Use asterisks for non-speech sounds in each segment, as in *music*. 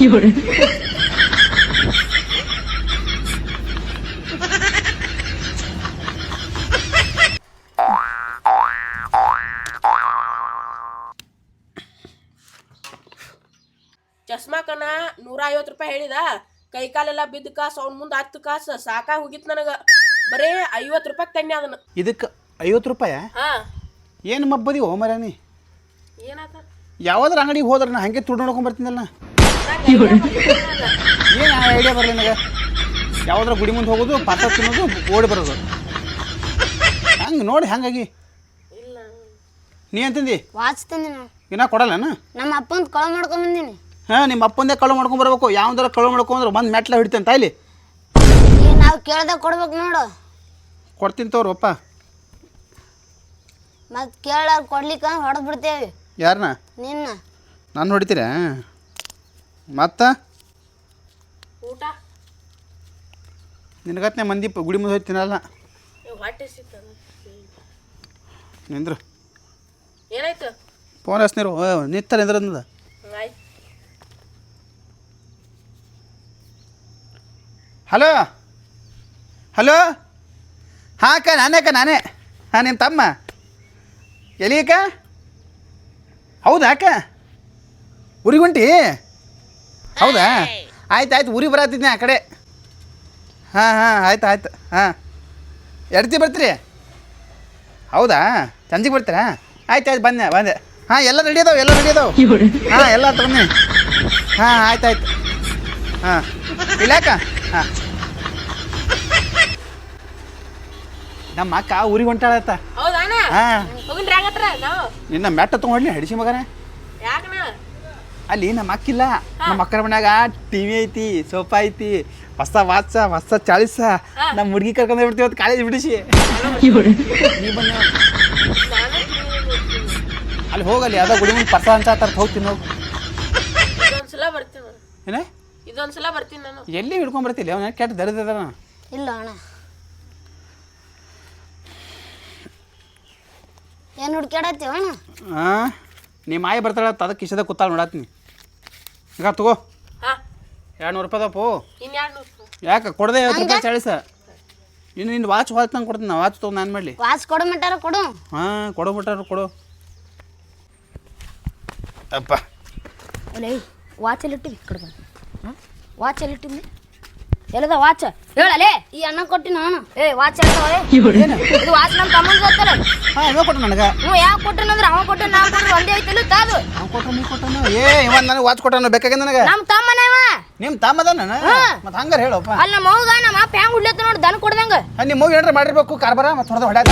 有人。ಹೇಳಿದ ಕೈ ಕಾಲೆಲ್ಲ ಬಿದ್ದ ಕಾಸು ಅವ್ನ ಮುಂದೆ ಹತ್ತು ಕಾಸು ಸಾಕಾ ಹೋಗಿತ್ತು ನನಗೆ. ಬರೇ ಐವತ್ತು ರೂಪಾಯಿ ತಣ್ಣೆ ಅದನ್ನ. ಇದಕ್ಕೆ ಐವತ್ತು ರೂಪಾಯ? ಹಾ. ಏನು ಮಬ್ಬದಿ ಓ ಮರ್ಯಾನಿ? ಏನಾತ? ಯಾವ್ದಾರ ಅಂಗಡಿಗೆ ಹೋದ್ರೆ ನಾ ಹಂಗೆ ತುಡ್ ನೋಡ್ಕೊಂಡ್ ಬರ್ತೀನಲ್ಲ. ಏನು ಐಡಿಯಾ ಬರಲಿ ನನಗೆ? ಯಾವ್ದಾರ ಗುಡಿ ಮುಂದೆ ಹೋಗೋದು ಪಾತ್ರ ತಿನ್ನೋದು ಓಡಿ ಬರೋದು. ಹಂಗೆ ನೋಡಿ ಹಂಗಾಗಿ. ಇಲ್ಲ. ನೀ ಅಂತಂದಿ ವಾಚ್ ತಂದಿನ. ಇನ್ನ ಕೊಡಲ್ಲ ನಮ್ಮ ಅಪ್ಪಂದು ಕಳ ಮಾಡ್ಕೊಂಡ್ ಬಂದೀನಿ. ಹಾಂ ನಿಮ್ಮ ಅಪ್ಪಂದೇ ಕಳು ಮಾಡ್ಕೊಂಡ್ ಬರ್ಬೇಕು. ಯಾವ್ದಾರ ಕಳು ಮಾಡ್ಕೊಂಡ್ರೆ ಬಂದು ಮೆಟ್ಲ ಹಿಡಿತೇನೆ ತಾಯಿಲಿ? ಈಗ ನಾವು ಕೇಳ್ದಾಗ ಕೊಡ್ಬೇಕು ನೋಡು. ಕೊಡ್ತೀನಿ ತೋರಪ್ಪ ಅಪ್ಪ ಮತ್ತೆ ಕೇಳ್ದಾಗ ಕೊಡ್ಲಿಕ್ಕೆ ಹೊಡೆದು ಬಿಡ್ತೇವೆ. ಯಾರನ್ನ ನಿನ್ನ. ನಾನು ಹೊಡಿತೀರಾ? ಮತ್ತ? ಊಟ? ನಿನಗತ್ನೆ ಮಂದಿ ಪ- ಗುಡಿ ಮುಂದೆ ಹೋಗಿ ತಿನ್ನಲ್ಲ. ಏ, ಹೊಟ್ಟೆ ಸಿಕ್ತದ ನಿಂದ್ರು. ಏನಾಯ್ತು? ಫೋನ್ ಹಚ್ನಿರು ನಿತ್ತರ ನಿಂದ್ರಂದ ಆಯ್ತು ಹಲೋ? ಹಲೋ? ಹಾಂ ಅಕ್ಕ ನಾನೇ ಅಕ್ಕ ನಾನೇ. ಹಾಂ ನಿಮ್ಮ ತಮ್ಮ. ಎಲ್ಲಿ ಅಕ್ಕ? ಹೌದಾ ಅಕ್ಕ? ಊರಿಗೆ ಹೊಂಟಿ ಹೌದಾ? ಆಯ್ತು ಆಯ್ತು ಉರಿ ಬರತ್ತಿದ್ನೆ ಆ ಕಡೆ. ಹಾಂ ಹಾಂ ಆಯ್ತು ಆಯ್ತು ಹಾಂ. ಎಡ್ತಿ ಬರ್ತೀರಿ? ಹೌದಾ? ಸಂಜೆಗೆ ಬರ್ತೀರಾ? ಆಯ್ತು ಆಯ್ತು ಬಂದೆ ಬಂದೆ ಹಾಂ ಎಲ್ಲ ರೆಡಿ ಅದಾವೆ ಎಲ್ಲ ರೆಡಿ ಅದಾವೆ. ಹಾಂ ಎಲ್ಲ ತಗೊಂಡಿ ಹಾಂ ಆಯ್ತು ಆಯ್ತು. ಹಾಂ. ಇಲ್ಲಾಕ ಹಾಂ. ನಮ್ಮ ಅಕ್ಕ ಊರಿಗೆ ಹೊಂಟಾಳತ್ತ. ಹೌದಾನ ಹಾಂ. ನಾವು? ನಿನ್ನ ಮೆಟ್ಟ ತಗೊಂಡ್ಲಿ ಹಡಿಸಿ ಮಗನೇ. ಯಾಕನ ಅಲ್ಲಿ ನಮ್ಮ ಅಕ್ಕಿಲ್ಲ. ನಮ್ಮ ಅಕ್ಕರ ಮನ್ಯಾಗ ಟಿ ವಿ ಐತಿ ಸೋಫಾ ಐತಿ ಹೊಸ ವಾಚ ಹೊಸ ಚಾಳಿಸ. ನಮ್ಮ ಹುಡುಗಿ ಕರ್ಕೊಂಡು ಬಿಡ್ತೀವಿ ಅವತ್ತು ಕಾಲೇಜ್ ಬಿಡಿಸಿ. *laughs* ನೀ ಬನ್ನಿ ನಾನೇ ಅಲ್ಲಿ ಹೋಗಲ್ಲಿ ಯಾವ್ದೋ ಗುಡಿ ಮುಂದೆ ಪರ್ಸ ಅಂತ ತರ್ತ ಹೋಗ್ತೀನಿ ಹೋಗಿ. ಇದೊಂದ್ಸಲ ಬರ್ತೀನಿ. ಏನೇ? ಇದೊಂದ್ಸಲ ಬರ್ತೀನಿ ನಾನು. ಎಲ್ಲಿ ಹಿಡ್ಕೊಂಡ್ ಬರ್ತಿಲ್ಲ ಅವನ ಕೆಟ್ಟ ದರಿದ್ರ ಇಲ್ಲ ಅಣ್ಣ. ಏನು ಹುಡ್ಕ್ಯಾಡತ್ತೀವ ಅಣ್ಣ ಹಾಂ ನಿಮ್ಮ ಮಾಯಿ ಬರ್ತಾಳ ಅದಕ್ಕೆ ಕಿಸದ ಕೂತಾಳ ನೋಡತ್ತೀನಿ. ಈಗ ತಗೋ. ಹಾ. ಎರಡು ನೂರು ರೂಪಾಯಿ ದಪ್ಪು ಇನ್ಯಾರು ಯಾಕೆ ಕೊಡದೆ ಐವತ್ತು ರೂಪಾಯಿ ಚಾಳಿಸ. ಇನ್ನು ನಿನ್ನ ವಾಚ್ ವಾಚ್ ನಂಗೆ ಕೊಡ್ತೀನಿ ನಾ ವಾಚ್ ತೊಗೊಂಡು ನಾನು ಮಾಡಲಿ. ವಾಚ್ ಕೊಡು ಮಟ್ಟಾರ ಕೊಡು. ಹಾಂ ಕೊಡು ಮಟ್ಟಾರ ಕೊಡು. ಅಪ್ಪ. ಅಲ್ಲೇ ವಾಚ್ ಎಲ್ಲಿ ಇಟ್ಟಿವಿ ಕಡ್ದ ವಾಚ್ ಇಟ್ಟಿದ್ನಿ ಎಲ್ಲದ ವಾಚ್ ಹೇಳಲೇ? ಈ ಅಣ್ಣ ಕೊಟ್ಟಿನ ಅಣ್ಣ ಏ ವಾಚ್ ಹೇಳ್ತಾವ ಇದು ವಾಚ್ ನಮ್ಮ ತಮ್ಮನ ಗೊತ್ತಲ್ಲ ಹಾ ಇವ ಕೊಟ್ಟು ನನಗೆ. ಹ್ಞೂ ಯಾವ ಕೊಟ್ಟನಂದ್ರೆ ಅವ ಕೊಟ್ಟ ನಾವು ಕೊಟ್ರೆ ಒಂದೇ ಐತಲ್ಲ ತಾದು ಅವ ಕೊಟ್ಟು ನೀ ಕೊಟ್ಟನು ಏ ಇವ ನನಗೆ ವಾಚ್ ಕೊಟ್ಟನು ಬೇಕಾಗ್ಯದ ನನಗೆ. ನಮ್ಮ ತಮ್ಮನೇವ ನಿಮ್ಮ ತಮ್ಮದ ನಾನು? ಮತ್ತೆ ಹಂಗಾರೆ ಹೇಳಪ್ಪ ಅಲ್ಲಿ ನಮ್ಮ ಮೌಗ ನಮ್ಮ ಅಪ್ಪ ಹೆಂಗ್ ಹುಡ್ಲತ್ತ ನೋಡಿ ದನ ಕೊಡ್ದಂಗ. ನಿಮ್ಮ ಮೂವಿ ಏನ್ರ ಮಾಡಿರ್ಬೇಕು ಕಾರ್ಬಾರ ಮತ್ತೆ ಹೊಡೆದ ಹೊಡ್ಯಾಕ.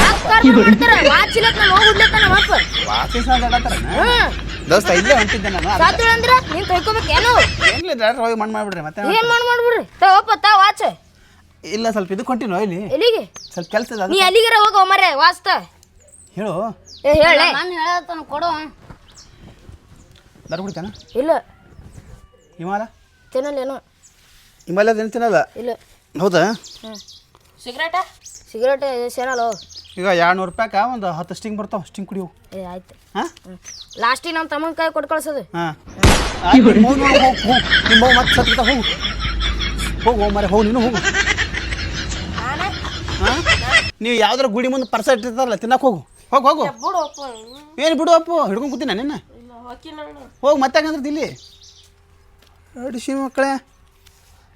ವಾಚ್ ಇಲ್ಲ ನಮ್ಮ ಮೌಗ ಹುಡ್ಲತ್ತ ನಮ್ಮ ಅಪ್ಪ. ವಾಚಿಸ್ ಅಂತ ಹ್ಮ್. ದೋಸ್ತ ಇಲ್ಲೇ ಹೊಂಟಿದ್ದೆ ನಾನು ಸಾತ್ರಿ ಅಂದ್ರ? ನೀನ್ ಏನು? ಏನಿಲ್ಲ ಡೈರೆಕ್ಟ್ ಹೋಗಿ ಮಣ್ಣು ಮಾಡ್ಬಿಡ್ರಿ ಮತ್ತೆ ಏನ್ ಮಾಡ್ ಮಾಡ್ಬಿಡ್ರಿ? ತಗೋಪ್ಪ ತಾ ವಾಚ್ ಇಲ್ಲ ಸ್ವಲ್ಪ ಇದು ಹೊಂಟಿನೋ ಇಲ್ಲಿ ಎಲ್ಲಿಗೆ? ಸ್ವಲ್ಪ ಕೆಲಸ ಇದೆ ನೀ ಅಲ್ಲಿಗಿರ ಹೋಗೋ ಮರೆ ವಾಸ್ತ ಹೇಳು. ಏ ಹೇಳ ನಾನು ಹೇಳತ್ತಾನ ಕೊಡು. ದರ ಬಿಡ್ತಾನ? ಇಲ್ಲ. ಹಿಮಾಲ? ತಿನ್ನಲ್ಲೇನು ಹಿಮಾಲಯ ತಿನ್ನಲ್ಲ? ಇಲ್ಲ. ಹೌದಾ? ಸಿಗರೇಟ ಸಿಗರೇಟ್ ಸೇನಲ್ಲ ಈಗ ಎರಡು ನೂರು ರೂಪಾಯ್ಗೆ ಒಂದು ಹತ್ತು ಸ್ಟಿಂಗ್ ಬರ್ತಾವ. ಸ್ಟಿಂಗ್ ಕುಡಿಯೋ. ಏ ಆಯ್ತು. ಹಾಂ? ಲಾಸ್ಟಿಗೆ ನಮ್ಮ ತಮ್ಮನ ಕೈ ಕೊಟ್ಟು ಕಳ್ಸೋದು ಹಾಂ. ಹೋಗಿ ಹೋಗ್. ನಿಮ್ಮ ಹೋಗಿ ಮತ್ತೆ ಸತ್ಬಿಟ್ಟ ಹೋಗು. ಹೋಗು ಹೋಗು ಮರೆ ಹೋಗು ನೀನು ಹೋಗು. ಹಾಂ? ನೀವು ಯಾವ್ದಾರ ಗುಡಿ ಮುಂದೆ ಪರ್ಸ ಇಟ್ಟಿರ್ತಾರಲ್ಲ ತಿನ್ನಕ್ಕೆ ಹೋಗು. ಹೋಗಿ ಹೋಗು. ಬಿಡು ಅಪ್ಪ. ಏನು ಬಿಡು ಅಪ್ಪು ಹಿಡ್ಕೊಂಡು ಕೂತೀನಿ ನಿನ್ನ? ಇಲ್ಲ ಹೋಗಿ ನಾನು. ಹೋಗಿ ಮತ್ತೆ ಹಂಗಂದ್ರೆ ಇಲ್ಲಿ ಅಡಿಸಿ ಮಕ್ಕಳೇ.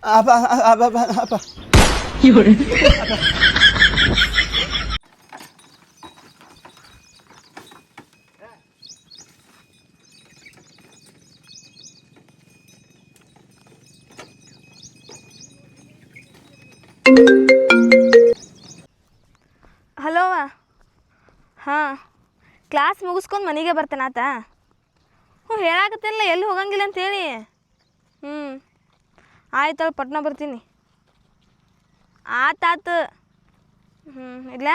ಅಪ್ಪ ಅಪ್ಪ ಅಪ್ಪ ಅಪ್ಪ ಹಲೋ ಹಾಂ ಕ್ಲಾಸ್ ಮುಗಿಸ್ಕೊಂಡು ಮನೆಗೆ ಬರ್ತಾನೆ ಆತ. ಹ್ಞೂ ಹೇಳಾಕತ್ತಿಲ್ಲ ಎಲ್ಲಿ ಹೋಗಂಗಿಲ್ಲ ಅಂತೇಳಿ ಹ್ಞೂ ಆಯ್ತು ಪಟ್ನ ಬರ್ತೀನಿ. ಆತಾತು ಹ್ಞೂ ಇಲ್ಲ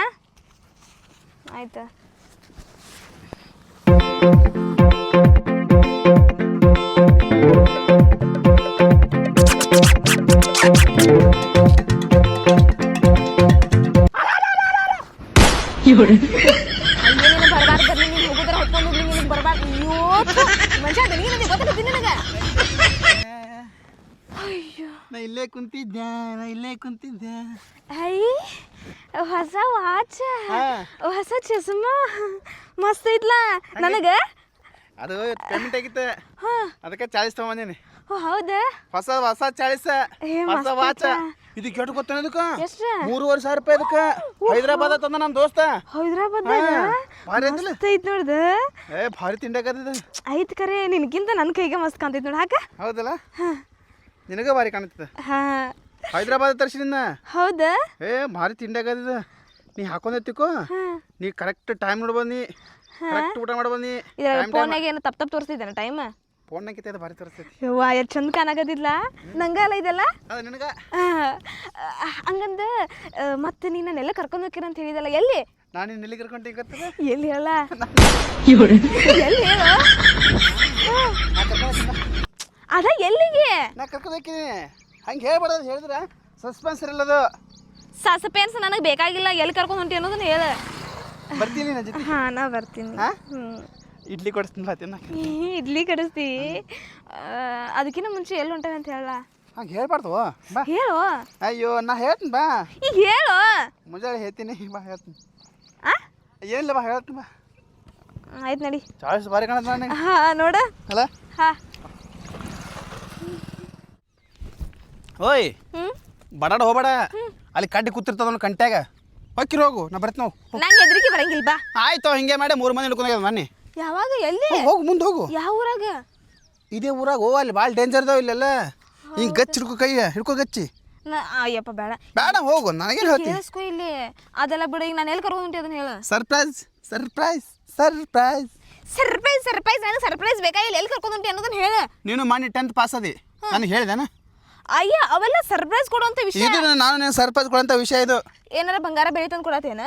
ಆಯ್ತು. ನಿನಗೆ ನಾ ಇಲ್ಲೇ ಕುಂತಿದ್ದೆ ನಾ ಇಲ್ಲೇ ಕುಂತಿದ್ದೆ. ಐ ಹೊಸ ವಾಚ್ ಹಾ. ಹೊಸ ಚಸ್ಮಾ ಮಸ್ತ್ ಐತ್ಲಾ ನನಗೆ? ಅದು ಪೇಮೆಂಟ್ ಆಗಿತ್ತು ಅದಕ್ಕೆ ಚಾಯ್ಸ್ ತಗೊಂಬಂದೇನಿ ಹೌದಾ? ಹೊಸ ಹೊಸ ಚಾಳಿಸ. ಹೊಸ ವಾಚ. ಐತಾ? ಇದಕ್ಕೆ ಗೊತ್ತೇನ ಇದಕ್ಕ ಎಷ್ಟ್? ಮೂರುವರೆ ಸಾವಿರ ರೂಪಾಯಿ ಇದಕ್ಕ. ಹೈದರಾಬಾದ್ ತಂದ ನಮ್ಮ ದೋಸ್ತ. ಹೈದರಾಬಾದ್? ಭಾರಿ ಐತ್ ನೋಡ್ದ? ಏ ಭಾರಿ ತಿಂಡಾಕದ ಐತ್ ಕರೆ ನಿನಗಿಂತ ನನ್ನ ಕೈಗೆ ಮಸ್ತ್ ಕಾಣ್ತೈತ್ ನೋಡ ಹಾಕ? ಹೌದಲ್ಲ? ನಿನಗ ಭಾರಿ ಕಾಣ್ತದ ಹಾ. ಹೈದರಾಬಾದ್ ತರ್ಸಿ ನಿನ್ನ ಹೌದಾ? ಏ ಭಾರಿ ತಿಂಡಾಗದ ನೀ ಹಾಕೊಂಡೈತಿಕೋ ನೀ ಕರೆಕ್ಟ್ ಟೈಮ್ ನೋಡಿ ಬಂದಿ ಕರೆಕ್ಟ್ ಊಟ ಮಾಡಿ ಬಂದಿ ಇದ್ರ ಫೋನ್ಯಾಗ ಏನು ತಪ್ಪ ತಪ್ಪ ತೋರಿಸ್ತಿದ್ದೇನೆ ಟೈಮ್ ಫೋನ್ನಾಗಿತ್ತೆ ಅದು ಭಾರಿ ತೋರಿಸ್ತೈತಿ. ಯವ್ವ ಎಷ್ಟು ಚಂದ ಕಾಣಕತ್ತಿದ್ಲ? ನಂಗ ಅಲ್ಲ ಇದೆಲ್ಲ? ಅದು ನಿನಗ? ಹಂಗಂದ ಮತ್ತೆ ನೀನು ನನ್ನೆಲ್ಲ ಕರ್ಕೊಂಡು ಹೋಗಿರ ಅಂತ ಹೇಳಿದಲ್ಲ ಎಲ್ಲಿ? ನಾನು ನಿನ್ನ ಎಲ್ಲಿ ಕರ್ಕೊಂಡು ಗೊತ್ತದ? ಎಲ್ಲಿ ಹೇಳ? ಎಲ್ಲಿ ಹೇಳು? ಅದ ಎಲ್ಲಿಗೆ? ನಾ ಕರ್ಕೊಂಡು ಹೋಗ್ತೀನಿ. ಹಂಗೆ ಹೇಳ್ಬಾರ್ದು ಹೇಳಿದ್ರ? ಸಸ್ಪೆನ್ಸ್ ಇರಲ್ಲದು ಸಸ್ಪೆನ್ಸ್ ನನಗೆ ಬೇಕಾಗಿಲ್ಲ ಎಲ್ಲಿ ಕರ್ಕೊಂಡು ಹೊಂಟಿ ಅನ್ನೋದನ್ನ ಹೇಳ. ಬರ್ತೀನಿ ನನ್ನ ಜೊತೆ. ಹಾ ನಾ ಬರ್ತೀನಿ. ಹಾ? ಇಡ್ಲಿ ಕೊಡಿಸ್ತೀನಿ ತಿನ್ನ. ಇಡ್ಲಿ ಕಡಿಸ್ತಿ. ಅದಕ್ಕಿಂತ ಮುಂಚೆ ಎಲ್ಲಿ ಹೊಂಟಾನೆ ಅಂತ ಹೇಳ ಹಂಗೆ ಹೇಳ್ಬಾರ್ದು ಬಾ. ಹೇಳು. ಅಯ್ಯೋ ನಾ ಹೇಳ್ತೀನಿ ಬಾ. ಈಗ ಹೇಳು. ಮುಂಜಾನೆ ಹೇಳ್ತೀನಿ ಬಾ ಹೇಳ್ತೀನಿ. ಏನಿಲ್ಲ ಬಾ ಹೇಳ್ತೀನಿ ಬಾ. ಆಯ್ತು ನಡಿ. ಚಾಯ್ಸ್ ಬಾರಿ ಕಾಣದ ನನಗೆ. ಹಾ ನೋಡ. ಅಲ್ಲ? ಹಾ. ಓಯ್ ಬಡಾಡ ಹೋಗ್ಬೇಡ. ಅಲ್ಲಿ ಕಡ್ಡಿ ಕೂತಿರ್ತದ ಕಂಟ್ಯಾಗ. ಹೋಗು ನಾ ಬರ್ತೀನಿ ನಾವು ನಂಗೆ ಬರಂಗಿಲ್ಲ ಬಾ. ಆಯ್ತು ಹಿಂಗೆ ಮಾಡಿ ಮೂರು ಮಂದಿ ಹಿಡ್ಕೊಂಡೋಗ್ಯದ ಮೊನ್ನೆ. ಯಾವಾಗ ಎಲ್ಲಿ? ಹೋಗು ಮುಂದೆ ಹೋಗು. ಯಾವ ಊರಾಗ? ಇದೇ ಊರಾಗ ಓ ಅಲ್ಲಿ ಭಾಳ ಡೇಂಜರ್ ಇದಾವ ಇಲ್ಲೆಲ್ಲ. ಹಿಂಗೆ ಗಚ್ಚಿ ಹಿಡ್ಕೊ ಕೈ ಹಿಡ್ಕೊ ಗಚ್ಚಿ. ನಾ ಅಯ್ಯಪ್ಪ ಬೇಡ. ಬೇಡ ಹೋಗು ನನಗೇನು ಹೇಳ್ತೀನಿ ಕೇಳಿಸ್ಕೊ ಇಲ್ಲಿ. ಅದೆಲ್ಲ ಬಿಡು ಈಗ ನಾನು ಎಲ್ಲಿ ಕರ್ಕೊಂಡು ಹೊಂಟಿ ಅದನ್ನ ಹೇಳು. Surprise surprise surprise surprise surprise ನನಗೆ ಸರ್ಪ್ರೈಸ್ ಬೇಕಾಗಿಲ್ಲ ಎಲ್ಲಿ ಕರ್ಕೊಂಡು ಹೊಂಟಿ ಅನ್ನೋದನ್ನ ಹೇಳು. ನೀನು ಮೊನ್ನೆ ಟೆಂತ್ ಪಾಸ್ ಅದಿ ನನಗೆ ಹೇಳ್ದನ? ಅಯ್ಯ ಅವೆಲ್ಲ ಸರ್ಪ್ರೈಸ್ ಕೊಡುವಂಥ ವಿಷಯ. ಇದು ನಾನು ನೀನು ಸರ್ಪ್ರೈಸ್ ಕೊಡೋಂಥ ವಿಷಯ ಇದು. ಏನಾರ ಬಂಗಾರ ಬೆಳೆ ತಂದು ಕೊಡತ್ತೇನ?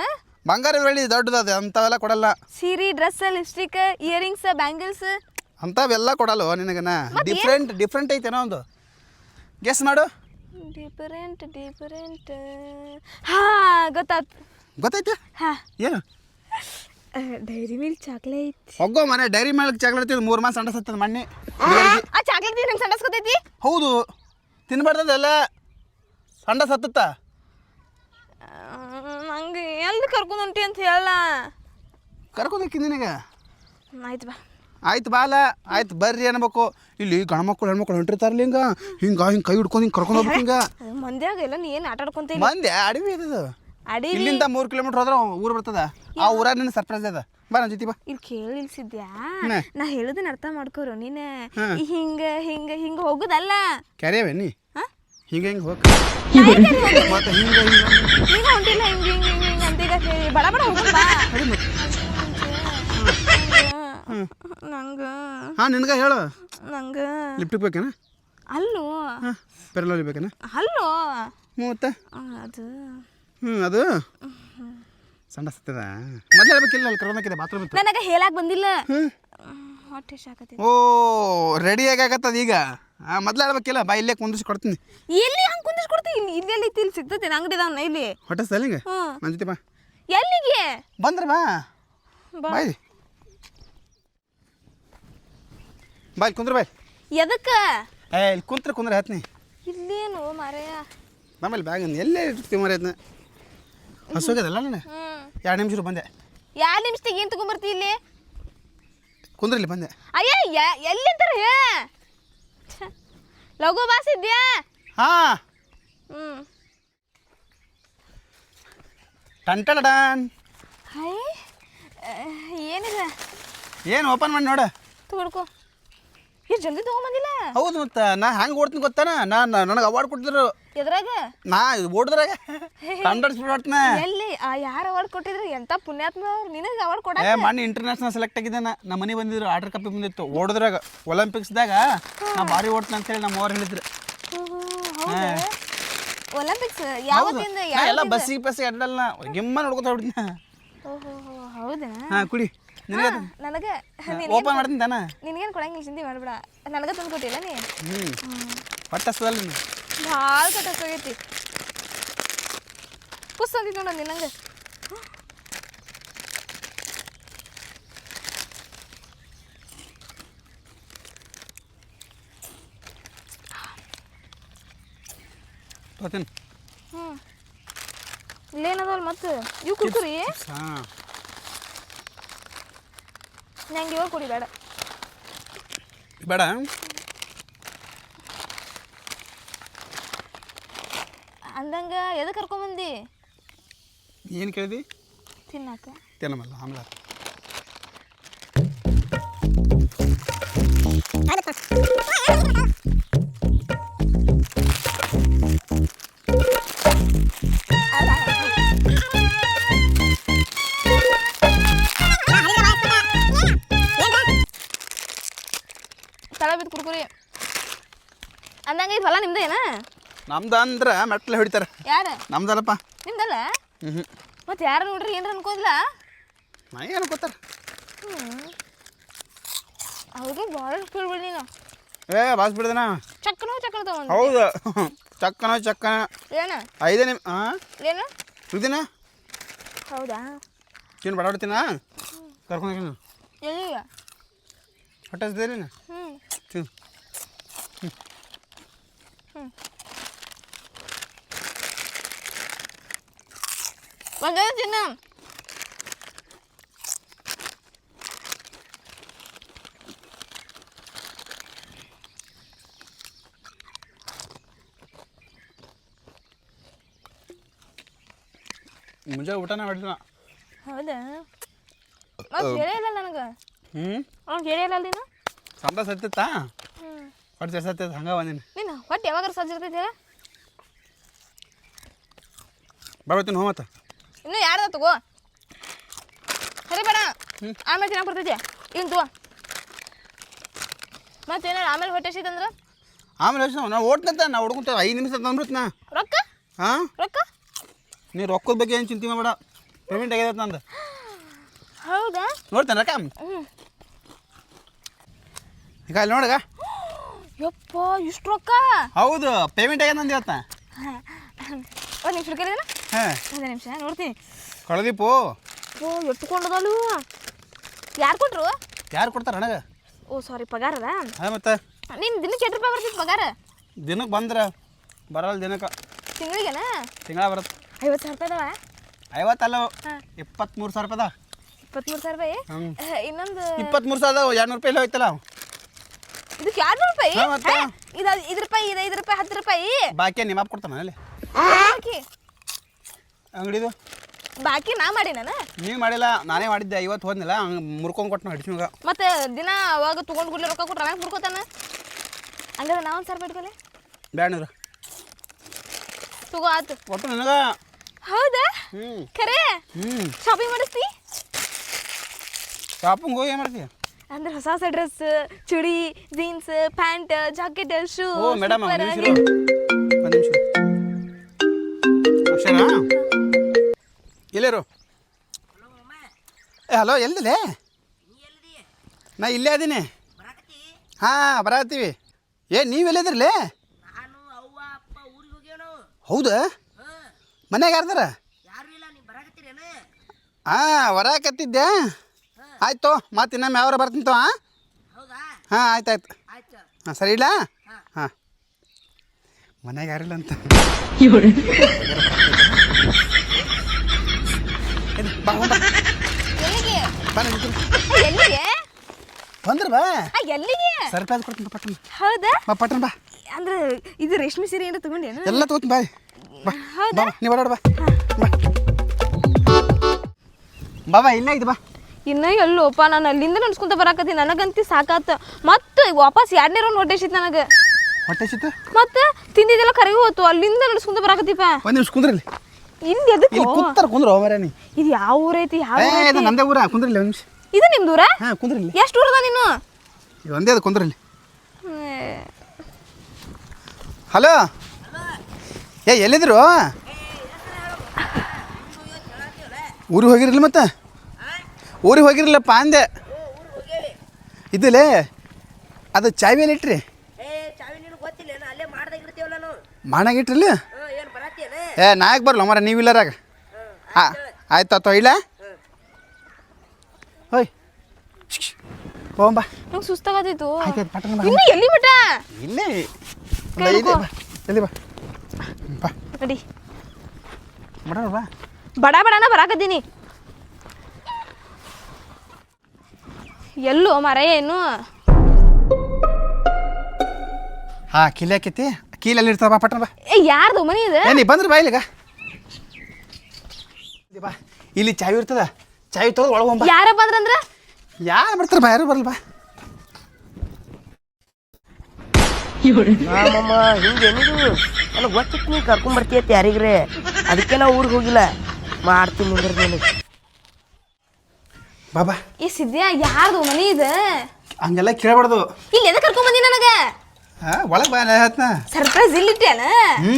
ಬಂಗಾರ ಬೆಳ್ಳಿ ದೊಡ್ಡದದು ಅಂಥವೆಲ್ಲ ಕೊಡಲ್ಲ. ಸೀರೆ ಡ್ರೆಸ್ ಲಿಪ್ಸ್ಟಿಕ್ ಇಯರಿಂಗ್ಸ್ ಬ್ಯಾಂಗಲ್ಸ್ ಅಂಥವೆಲ್ಲ ಕೊಡಲ್ಲ ನಿನಗನ? ಡಿಫ್ರೆಂಟ್ ಡಿಫ್ರೆಂಟ್ ಐತೇನೋ ಒಂದು. ಗೆಸ್ ಮಾಡು. ಡಿಫರೆಂಟ್ ಡಿಫರೆಂಟ್ ಹಾ ಗೊತ್ತಾ ಗೊತ್ತೈತೆ ಹಾ. ಏನು? Dairy Milk chocolate. ಹೋಗೋ ಮನೆ ಡೈರಿ ಮಿಲ್ಕ್ ಚಾಕ್ಲೇಟ್ ಮೂರು ಮಾಸ ಸಂಡಸ್ ಹತ್ತದ ಮೊನ್ನೆ ಆ ಚಾಕ್ಲೇಟ್ ನಂಗೆ ಸಂಡಸ್ಕೊತೈತಿ ಹೌದು. ತಿನ್ಬಾರ್ದಲ್ಲ ಸಂಡಸ್ ಸತ್ತತ್ತ ನಂಗೆ ಎಲ್ಲಿ ಕರ್ಕೊಂಡು ಹೊಂಟಿ ಅಂತ ಹೇಳ ಕರ್ಕೋದಕ್ಕೆ ನಿನಗೆ? ಆಯ್ತು ಬಾ. ಆಯ್ತು ಬಾಲ ಆಯ್ತು ಬರ್ರಿ ಅನ್ಬೇಕು. ಇಲ್ಲಿ ಗಂಡ್ಮಕ್ಳು ಹೆಣ್ಮಕ್ಳು ಹೊಂಟಿರ್ತಾರಲ್ಲ ಹಿಂಗ. ಹಿಂಗ ಹಿಂಗೆ ಕೈ ಹಿಡ್ಕೊಂಡು ಹಿಂಗೆ ಕರ್ಕೊಂಡು ಹೋಗ್ಬೇಕು ಹಿಂಗ. ಮಂದ್ಯಾಗ ಎಲ್ಲ ನೀ ಏನು ಆಟ ಆಡ್ಕೊಂತ ಮಂದಿ ಅಡವಿ ಇದು ಅಡಿ ಇಲ್ಲಿಂದ ಮೂರು ಕಿಲೋಮೀಟರ್ ಹೋದ್ರೆ ಊರು ಬರ್ತದ. ಆ ಊರಾಗ ನಿನ್ನ ಸರ್ಪ್ರೈಸ್ ಅದ. ಬಾ ನನ್ನ ಜೊತೆ ಬಾ. ಇಲ್ಲಿ ಕೇಳಿ ಇಲ್ಸಿದ್ಯಾ ಹ್ಮ್. ನಾ. ಹೇಳುದನ್ನ ಅರ್ಥ ಮಾಡ್ಕೋರು. ನೀನು ಹಿಂಗ ಹಿಂಗ ಹಿಂಗ ಹೋಗುದಲ್ಲ? ಕ್ಯಾರಿಯವೇ ನೀ? ಹಿಂಗೆ ಹಿಂಗೆ ಹೋಗಿ? ಮತ್ತೆ ಹಿಂಗೆ ಹಿಂಗೆ ಈಗ ಹೊಂಟಿಲ್ಲ ಹಿಂಗ ಹಿಂಗ ಹಿಂಗ ಹಿಂಗ ಅಂತ ಈಗ ಹೇಳಿ. ಬಡ ಬಡ ಹೋಗುದ ನಂಗ. ಹಾಂ ನಿನಗೆ ಹೇಳು. ನಂಗ. ಲಿಫ್ಟ್ ಬೇಕೇನ? ಅಲ್ಲೋ. ಪೆರಲೋಲಿ ಬೇಕೇನ? ಅಲ್ಲೋ. ಮೂವತ್ತ? ಅದು. ಹ್ಞೂ ಅದು? ಸಣ್ಣ ಸತ್ತದ. ಮೊದಲು ಹೇಳ್ಬೇಕಿಲ್ಲ ಅಲ್ಲಿ ಕರ್ಕೊಂಡೋಗಿದೆ ಬಾತ್ರೂಮ್ ಇತ್ತು ನನಗ ಹೇಳಕ್ ಬಂದಿಲ್ಲ. ಹೊಟ್ಟೆ ಶಾಕತಿ ಓ ರೆಡಿ ಆಗಾಕತ್ತದ ಈಗ? ಹಾಂ ಮೊದಲು ಹೇಳ್ಬೇಕಿಲ್ಲ ಬಾ ಇಲ್ಲೇ ಕುಂದಿಸಿ ಕೊಡ್ತೀನಿ ಎಲ್ಲಿ ಹಂಗೆ ಕುಂದಿಸ್ಕೊಡ್ತಿ? ಇಲ್ಲಿ ಇಲ್ಲಿ ಎಲ್ಲಿ ಇಲ್ಲಿ ಸಿಗ್ತೈತಿ ಅಂಗಡಿ ಇದಾವನ ಇಲ್ಲಿ. ಹೊಟ್ಟೆ ಸಲಿಂಗ ಹ್ಞೂ ನನ್ನ ಜೊತೆ ಬಾ. ಎಲ್ಲಿಗೆ? ಬಂದ್ರೆ ಬಾ. ಬಾ. ಬಾಯ್ ಬಾಯ್ ಕುಂದ್ರ ಬಾಯ್ ಎದಕ್ಕೆ? ಏ ಇಲ್ಲಿ ಕುಂತ್ರ ಕುಂದ್ರ ಹತ್ನಿ. ಇಲ್ಲೇನು ಮಾರಯ್ಯ ಆಮೇಲೆ ಬ್ಯಾಗ್ ಎಲ್ಲೇ ಇರ್ತೀವಿ ಮರ ಅದನ್ನ? ಹಸುಗದಲ್ಲ ನಾನು? ಎರಡು ನಿಮಿಷ ಬಂದೆ. ಎರಡು ನಿಮಿಷದಾಗ ಏನು ತಗೊಂಬರ್ತಿ ಇಲ್ಲಿ? ಕುಂದ್ರಲ್ಲಿ ಬಂದೆ. ಅಯ್ಯ ಯ- ಎಲ್ಲಿ ಅಂತಾರ ಹೇ ಲಘು ಬಾಸ್ ಇದ್ಯಾ? ಹಾಂ. ಹ್ಮ್. ಡನ್ ಹೈ ಏನಿದೆ ಏನು ಓಪನ್ ಮಾಡಿ ನೋಡು. ತಗೊಳ್ಕೊ. ಎಷ್ಟು ಜಲ್ದಿ ತಗೊಂಬಂದಿಲ್ಲ ಹೌದು ಮತ್ತೆ ನಾ ಹ್ಯಾಂಗೆ ಓಡ್ತೀನಿ ಗೊತ್ತಾನ? ನಾನು ನನಗೆ ಅವಾರ್ಡ್ ಕೊಟ್ಟಿದ್ರು. ಎದ್ರಾಗ? ನಾ ಓಡಿದ್ರಾಗ. ಹಂಡ್ರೆಡ್ ಸ್ಪೀಡ್ ಎಲ್ಲಿ ಯಾರು ಅವಾರ್ಡ್ ಕೊಟ್ಟಿದ್ರು ಎಂತ ಪುಣ್ಯಾತ್ಮ ನಿನಗೆ ಅವಾರ್ಡ್ ಕೊಡ ಏ ಮೊನ್ನೆ ಇಂಟರ್ನ್ಯಾಷನಲ್ ಸೆಲೆಕ್ಟ್ ಆಗಿದ್ದೆ ನಾ. ನಮ್ಮ ಮನೆ ಬಂದಿದ್ರು ಆರ್ಡರ್ ಕಾಪಿ ಬಂದಿತ್ತು. ಓಡಿದ್ರಾಗ ಒಲಿಂಪಿಕ್ಸ್ದಾಗ ನಾ ಭಾರಿ ಓಡ್ತೀನಿ ಅಂತೇಳಿ ನಮ್ಮ ಅವ್ರು ಹೇಳಿದ್ರು. ಒಲಿಂಪಿಕ್ಸ್ ಯಾವತ್ತಿಂದ ನಾ ಎಲ್ಲ ಬಸ್ಸಿಗೆ ಬಸ್ಸಿಗೆ ಅಡ್ಡಲ್ಲ ಗಿಮ್ಮ ನೋಡ್ಕೊತ ಹೊಡ್ತೀನಿ ಓಹೋ ಹೌದಾ? ಹಾಂ ಕುಡಿ. ನಿನಗೆ ನನಗೆ ಓಪನ್ ಮಾಡ್ತೀನಿ ತಾನ? ನಿನಗೇನು ಕೊಡಂಗಿಲ್ಲ ಚಿಂತೆ ಮಾಡ್ಬೇಡ. ನನಗೆ ತಂದು ಕೊಟ್ಟಿಲ್ಲ ನೀ? ಹ್ಞೂ ಹೊಟ್ಟೆ ಭಾಳ ಕಟ್ಟೋಗೈತಿ ಪುಸ್ತಕ ನೋಡ ನಿನ್ನಂಗೆ. ತೋತೀನಿ ಹ್ಞೂ ಇಲ್ಲೇನದಲ್ಲ ಮತ್ತೆ? ಇವು ಕುರ್ಕುರಿ ಹಾಂ. ನಂಗೆ ಇವಾಗ ಕುಡಿ ಬೇಡ. ಬೇಡ? ಅಂದಂಗ ಎದಕ್ಕೆ ಕರ್ಕೊಂಬಂದಿ ಏನು ಕೇಳಿದಿ? ತಿನ್ನಾಕ. ತಿನ್ನಮಲ್ಲ ಆಮ್ಲ. ನಮ್ದು ಅಂದ್ರೆ ಮೆಟ್ಲು ಹೊಡಿತಾರೆ. ಯಾರ? ನಮ್ದಲ್ಲಪ್ಪ. ನಿಮ್ದಲ್ಲ? ಹ್ಞೂ ಹ್ಞೂ ಮತ್ತೆ ಯಾರು ನೋಡ್ರಿ ಏನ್ರ ಅನ್ಕೋದಿಲ್ಲ? ನನಗೇನು ಗೊತ್ತಾರ ಹೌದು ಭಾಳ ಕೇಳ್ಬಿಡಿ ನೀನು. ಏ ಬಾಸ್ ಬಿಡ್ದನ? ಚಕ್ಕನೋ ಚಕ್ಕನ ತಗೊಂಡು ಹೌದು. ಚಕ್ಕನ ಚಕ್ಕನ. ಏನ? ಐದೇ ನಿಮ್ ಹಾಂ ಏನು? ಇಳ್ದಿನ ಹೌದಾ? ಏನು ಬಡಾಡ್ತೀನ ಕರ್ಕೊಂಡು ಎಲ್ಲಿಗ? ಹೊಟ್ಟೆ ಹ್ಞೂ ಹ್ಞೂ ತಿನ್ ಒಂದೇ ತಿನ್ನ ಮುಂಜಾನೆ ಊಟನೇ ಮಾಡಿದ್ನ ಹೌದಾ ಮತ್ತೆ ಹೇಳೇ ಇಲ್ಲ ನನಗೆ ಹ್ಞೂ ಅವ್ನು ಹೇಳೇ ಇಲ್ಲ ನೀನು ಸಂಡ ಸತ್ತಿತ್ತಾ ಹೊಟ್ಟೆ ಸತ್ತೈತೆ ಹಂಗೆ ಬಂದಿನಿ ನೀನು ಹೊಟ್ಟೆ ಯಾವಾಗ ಸಜ್ಜಿರ್ತೈತೆ ಹೇಳ ಬರ್ತೀನಿ ಹೋ ಮತ್ತೆ ಇನ್ನೂ ಯಾರ್ದ ತಗೋ? ಸರಿ ಬೇಡ ಆಮೇಲೆ ಚೆನ್ನಾಗಿ ಬರ್ತೈತಿ ಈಗ ತಗೋ. ಮತ್ತೇನ ಆಮೇಲೆ ಹೊಟ್ಟೆ ಸಿತ್ತಂದ್ರೆ ಆಮೇಲೆ ಯೋಚನೆ ನಾ ಓಟ್ನಂತ ನಾ ಹುಡ್ಕೊಂತ ಐದು ನಿಮಿಷ ತಂದ್ಬಿಡ್ತ ರೊಕ್ಕ? ಹಾಂ? ರೊಕ್ಕ? ನೀ ರೊಕ್ಕದ ಬಗ್ಗೆ ಏನು ಚಿಂತೆ ಮಾಡಬೇಡ. ಪೇಮೆಂಟ್ ಆಗ್ಯದ ನಂದು. ಹೌದಾ? ನೋಡ್ತೇನೆ ರೊಕ್ಕ. ಈಗ ಅಲ್ಲಿ ನೋಡಗ. ಯಪ್ಪ ಇಷ್ಟು ರೊಕ್ಕ? ಹೌದು ಪೇಮೆಂಟ್ ಆಗ್ಯದ ನಂದು ಇವತ್ತ. ಒಂದು ನಿಮಿಷ ಕರೀದನ ಹಾಂ. ಒಂದು ನಿಮಿಷ ನೋಡ್ತೀನಿ. ಕಳದೀಪು ಓ ಎಟ್ಟುಕೊಂಡದಲು ಯಾರು ಕೊಟ್ರು? ಯಾರು ಕೊಡ್ತಾರೆ ನನಗೆ? ಓ ಸಾರಿ ಪಗಾರದ? ಹಾಂ ಮತ್ತೆ? ನೀನು ದಿನಕ್ಕೆ ಎಷ್ಟು ರೂಪಾಯಿ ಬರ್ತಿತ್ತು ಪಗಾರ? ದಿನಕ್ಕೆ ಬಂದ್ರೆ ಬರಲ್ಲ ದಿನಕ್ಕೆ. ತಿಂಗಳಿಗೆನ? ತಿಂಗಳ ಬರುತ್ತೆ ಐವತ್ತು ಸಾವಿರ ರೂಪಾಯಿ ಅದಾವ ಐವತ್ತಲ್ಲ ಇಪ್ಪತ್ತ್ಮೂರು ಸಾವಿರ ರೂಪಾಯಿ ಇಪ್ಪತ್ತ್ಮೂರು ಸಾವಿರ ರೂಪಾಯಿ? ಇನ್ನೊಂದು ಇಪ್ಪತ್ತ್ಮೂರು ಸಾವಿರ ಎರಡು ರೂಪಾಯಿ ಹೋಯ್ತಲ್ಲ? ಇದಕ್ಕೆ ಎರಡು ರೂಪಾಯಿ? ಇದು ಐದು ರೂಪಾಯಿ ಇದು ಐದು ರೂಪಾಯಿ ಹತ್ತು ರೂಪಾಯಿ. ಬಾಕಿ ನಿಮ್ಮ ಕೊಡ್ತಾನೆ ಅಲ್ಲಿ? ಬಾಕಿ. ಅಂಗಡಿದು? ಬಾಕಿ ನಾ ಮಾಡಿ ನಾನು. ನೀವು ಮಾಡಿಲ್ಲ ನಾನೇ ಮಾಡಿದ್ದೆ ಇವತ್ತು ಹೋದ್ನಿಲ್ಲ ಹಂಗೆ ಮುರ್ಕೊಂಡ್ ಕೊಟ್ಟು ಹಡಿಸಿ ಮಗ. ಮತ್ತೆ ದಿನ ಅವಾಗ ತಗೊಂಡ್ ಗುಡ್ಲಿ ರೊಕ್ಕ ಕೊಟ್ರೆ ಹಂಗೆ ಮುರ್ಕೋತಾನ? ಹಂಗಾದ್ರೆ ನಾ ಒಂದು ಇಟ್ಕೊಲೆ ಬ್ಯಾಡ್ನಿದ್ರು ತಗೋ ಆತು. ಒಟ್ಟು ನನಗೆ. ಹೌದಾ? ಖರೆ? ಹ್ಞೂ ಶಾಪಿಂಗ್ ಮಾಡಿಸ್ತಿ? ಶಾಪಿಂಗ್ ಹೋಗಿ ಏನು ಮಾಡ್ತೀಯ? ಅಂದ್ರೆ ಹೊಸ ಹೊಸ dress chudi jeans pant jacket shoe ಓ ಮೇಡಮ್ ಎಲ್ಲೇರು? ಏ ಹಲೋ ಎಲ್ಲಿದೆ? ನಾ ಇಲ್ಲೇ ಅದೀನಿ ಹಾಂ ಬರತ್ತೀವಿ ಏ ನೀವು ಎಲ್ಲಿದ್ರಲೇ? ನಾನು ಅವ್ವ ಅಪ್ಪ ಊರಿಗೆ ಹೋಗ್ಯಾವ ಹೌದಾ? ಮನ್ಯಾಗ ಯಾರ್ದಾರ? ಯಾರು ಇಲ್ಲ ನೀವು ಬರಾಕತ್ತೀರೇನ ಹಾಂ ಹೊರಾಕತ್ತಿದ್ದೆ ಆಯ್ತು ಮತ್ತೆ ಇನ್ನೊಮ್ಮೆ ಯಾವ್ರ ಬರ್ತೀನಿ ತೋ ಹಾಂ ಹಾಂ ಆಯ್ತು ಆಯ್ತು. ಆಯ್ತು ಹಾಂ ಸರಿ ಇಲ್ಲ ಹಾಂ. ಮನ್ಯಾಗ ಯಾರಿಲ್ಲ ಅಂತ. ಬಾ ಬಾ, ಬಾ. ಎಲ್ಲಿಗೆ? ಬಾ ನಾನು ಇದ್ದೀನಿ. ಆ, ಎಲ್ಲಿಗೆ? ಬಂದ್ರ ಬಾ. ಆ, ಎಲ್ಲಿಗೆ? ಸರ್ಪ್ರೈಸ್ ಕೊಡ್ತೀನಿ ಬಾ, ಪಟ್ಟಣ ಹೌದಾ? ಬಾ ಪಟ್ಟಣ ಬಾ. ಅಂದ್ರೆ ಇದು ರೇಷ್ಮೆ ಸೀರೆ ಏನಾರ ತಗೊಂಡೇನು ಎಲ್ಲ ತಗೋತೀನಿ ಬಾ ಬಾ ಬಾ. ನೀವು ಓಡಾಡ ಬಾ. ಬಾ. ಬಾ ಬಾ ಇಲ್ಲೇ ಇದೆ ಬಾ. ಇನ್ನ ಎಲ್ಲೋಪ ನಾನು ಅಲ್ಲಿಂದ ನಡ್ಸ್ಕೊಂತ ಬರಾಕತ್ತೀನಿ. ನನಗಂತೂ ಸಾಕಾತ. ಮತ್ತೆ ವಾಪಸ್ ಎರಡನೇ ರೌಂಡ್ ಹೊಟ್ಟೆಸಿತ್ತು ನನಗೆ. ಹೊಟ್ಟೆ ಸಿತ್ತು ಮತ್ತೆ ತಿಂದಿದ್ದೆಲ್ಲ ಕರಗಿ ಹೋತು. ಅಲ್ಲಿಂದ ನಡ್ಸ್ಕೊಂತ ಬರಾಕತ್ತೀಪ ಒಂದು ನಿಮಿಷ ಎದಕ್ಕೆ? ಇಲ್ಲಿ ಕೂತಾರ ಕುಂದ್ರ ಹೋಮರ ನೀ. ಇದು ಯಾವ ಊರೈತಿ ಯಾವ ಏ ಊರೈತಿ? ಇದು ನಮ್ದೇ ಊರ ಕುಂದ್ರಿಲ್ಲ ಒಂದು ನಿಮಿಷ. ಇದು ನಿಮ್ದೂರ ಹಾಂ ಕುಂದ್ರಿ ಇಲ್ಲಿ ಎಷ್ಟು ಊರದ ನೀನು? ಇದು ಒಂದೇ ಅದು ಕುಂದ್ರಿಲ್ಲ. ಹಲೋ? ಏ ಎಲ್ಲಿದ್ರು? ಊರಿಗೆ ಹೋಗಿರಲಿಲ್ಲ ಮತ್ತೆ? ಊರಿಗೆ ಹೋಗಿರಲಿಲ್ಲಪ್ಪ ಅಂದೆ. ಇದಿಲ್ಲೇ ಅದು ಚಾವಿ ಎಲ್ಲಿ ಇಟ್ರಿ? ಏ ಚಾವಿ ನಿನಗೆ ಗೊತ್ತಿಲ್ಲ ಅಲ್ಲೇ ನಾವು. ಮಾಡಾಗ ಇಟ್ರಲ್ಲ? ಏ ನಾಯಕ್ ಬರ್ಲ ಮರ ನೀವಿಲ್ಲರಾಗ ಹಾಂ ಆಯ್ತು ಅಥವಾ ಇಲ್ಲ ಹೋಯ್. ಹೋಗಂಬಾ ನಂಗೆ ಸುಸ್ತಾಗತ್ತಿತ್ತು ಆಯ್ತು ಆಯ್ತು ಪಟ್ಟಣ ಬಾ. ಇನ್ನು ಎಲ್ಲಿ ಬಿಟ್ಟ ಇಲ್ಲೇ. ಬಾ ಜಲ್ದಿ ಬಾ. ಬಾ. ನಡಿ. ಬಡ ಬಾ. ಬಡ ಬಡನ ಬರಾಕತ್ತೀನಿ. ಎಲ್ಲೋ ಮರ ಏನು ಹಾ ಕಿಲೆ ಕೀಲಲ್ಲಿ ಇರ್ತಾವ ಬಾ ಪಟ್ಟಣ ಬಾ. ಏ ಯಾರ್ದು ಮನಿ ಇದು? ಏ ನೀ ಬಂದ್ರೆ ಬಾ ಇಲ್ಲಿಗ. ಇಲ್ಲಿ ಬಾ ಇಲ್ಲಿ ಚಾವಿ ಇರ್ತದ. ಚಾವಿ ತೊಗೊಳ್ ಒಳಗೆ ಬಾ. ಯಾರ ಬಂದ್ರಂದ್ರ? ಯಾರು ಬರ್ತಾರೆ ಬಾ ಯಾರು ಬರಲ್ಲ ಬಾ. ಮಾಮಮ್ಮ ಹಿಂಗೇನಿದು ನನಗೆ ಗೊತ್ತಿತ್ತು ನೀ ಕರ್ಕೊಂಡ್ ಬರ್ತೀಯತ್ತೆ ಯಾರಿಗ್ರೆ ಅದಕ್ಕೆ ನಾವು ಊರಿಗೆ ಹೋಗಿಲ್ಲ. ಮಾಡ್ತೀನಿ ನಿಂದ್ರ ನಿನಗೆ ಬಾ ಬಾ. ಈ ಸಿದ್ಯಾ ಯಾರ್ದು ಮನಿ ಇದು? ಹಂಗೆಲ್ಲ ಕೇಳಬಾರ್ದು. ಇಲ್ಲಿ ಎದಕ್ಕೆ ಕರ್ಕೊಂಡ್ ಬಂದಿ ನನಗ? ಒಳಗೆ ಬಾ ಹೇಳ್ತನ. ಸರ್ಪ್ರೈಸ್ ಇಲ್ಲಿಟ್ಟೇನ? ಹ್ಞೂ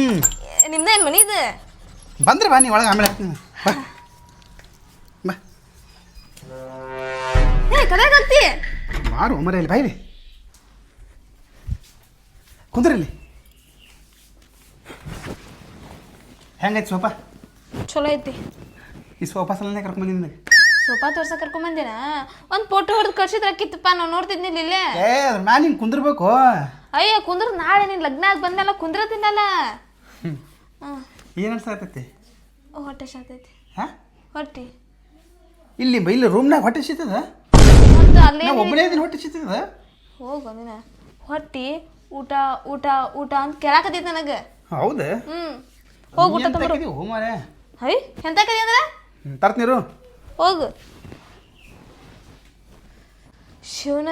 ಏನು ಮನಿ ಇದು? ಬಂದ್ರೆ ಬಾ ನೀ ಒಳಗೆ ಆಮೇಲೆ ಹೇಳ್ತೀನಿ. ಬಾ. ಬಾ. ಏ ಕದಾಗ ಹಾಕ್ತಿ? ಮಾರು ಮರ ಇಲ್ಲಿ ಬಾ ಇಲ್ಲಿ. ಕುಂದ್ರಲ್ಲಿ ಹೆಂಗೈತಿ ಸೋಫಾ ಚಲೋ ಐತಿ. ಈ ಸೋಫಾ ಸಲನೇ ಕರ್ಕೊಂಡ್ ಬಂದಿನಿ ಸೋಪಾ ಸೋಫಾ ತೋರ್ಸಕ್ ಕರ್ಕೊಂಡ್ ಒಂದು ಒಂದ್ ಫೋಟೋ ಹೊಡೆದು ಕಳ್ಸಿದ್ರೆ ಕಿತ್ತಪ್ಪ ನಾವು ನೋಡ್ತಿದ್ನಿಲ್ಲ ಇಲ್ಲೇ. ಏ ಅದ್ರ ಮ್ಯಾಲ ಹಿಂಗೆ ಕುಂದಿರ್ಬೇಕು. ಅಯ್ಯ ಕುಂದ್ರ ನಾಳೆ ನೀನ್ ಲಗ್ನ ಆಗಿ ಬಂದಲ್ಲ ಕುಂದ್ರತಿನಲ್ಲ ತಿನ್ನಲ್ಲ ಏನು ಹೊಟ್ಟೆ ಶಾತೈತಿ. ಹಾಂ? ಹೊಟ್ಟಿ. ಇಲ್ಲಿ ಇಲ್ಲಿ ರೂಮ್ನಾಗ ಹೊಟ್ಟೆ ಸಿಗ್ತದ ಮತ್ತೆ ಅಲ್ಲೇ ಒಬ್ಬನೇ ದಿನ ಹೊಟ್ಟೆ ಸಿಗ್ತದ ಹೋಗು ನೀನ ಹೊಟ್ಟಿ ಊಟ ಊಟ ಊಟ ಅಂತ ಕೇಳಾಕತ್ತೈತಿ ನನಗೆ. ಹೌದು? ಹ್ಮ್. ಹೋಗ್ ಊಟ ತಗೊಂಡು ಹೋ ಮಾರೇ ಹೈ ಎಂತ ಕದಿ ಅಂದ್ರ? ತರ್ತೀರು ಹೋಗು. ಶಿವನ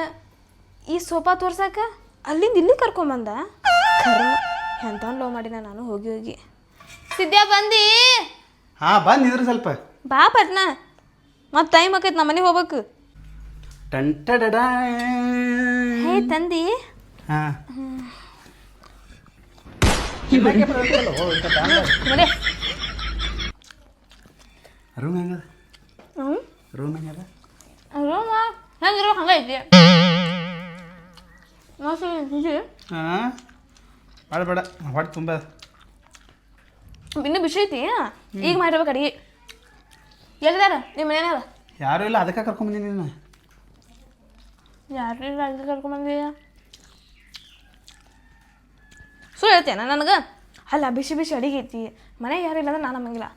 ಈ ಸೋಫಾ ತೋರ್ಸಾಕ? ಅಲ್ಲಿಂದ ಇಲ್ಲಿ ಕರ್ಕೊಂಬಂದ. ಕರ್ಮ ಎಂತ ಲೋ ಮಾಡಿನ ನಾನು ಹೋಗಿ ಹೋಗಿ. ಸಿದ್ಯಾ ಬಂದಿ? ಹಾ ಬಂದ್ ಇದ್ರ ಸ್ವಲ್ಪ. ಬಾ ಪಟ್ನ ಮತ್ತೆ ಟೈಮ್ ಆಕೈತಿ ನಮ್ಮ ಮನೆಗೆ ಹೋಗ್ಬೇಕು. ಟಂಟಡಡ ಹೇ ತಂದಿ. ಹಾಂ. ನಡೆ ರೂಮ್ ಹೆಂಗದ? ಹ್ಞೂ ರೂಮ್ ಹೆಂಗದ? ರೂಮ? ಹೆಂಗಿರೋ ಹಂಗೈತಿ ಮಸ್ತ್ ಐತಿ. ಹಾಂ? ಬೇಡ ಬೇಡ. ಹೊಟ್ಟೆ ತುಂಬ. ಇನ್ನೂ ಬಿಸಿ ಐತಿ? ಈಗ ಮಾಡಿರ್ಬೇಕು ಅಡಿಗೆ. ಎಲ್ಲಿದಾರ? ನಿಮ್ಮ ಮನೆಯಾಗ ಯಾರೂ ಇಲ್ಲ ಅದಕ್ಕೆ ಕರ್ಕೊಂಬಂದಿನಿ ನೀನು. ಯಾರು ಇಲ್ಲ ಅಲ್ಲಿ ಕರ್ಕೊಂಬಂದಿಯ ಸುಳ್ಳು ಹೇಳ್ತೇನೆ ನನಗೆ? ಅಲ್ಲ ಬಿಸಿ ಬಿಸಿ ಅಡಿಗೆ ಐತಿ. ಮನೆಗೆ ಯಾರು ಇಲ್ಲ ಅಂದ್ರೆ ನಾನು ನಮ್ಮಂಗಿಲ್ಲ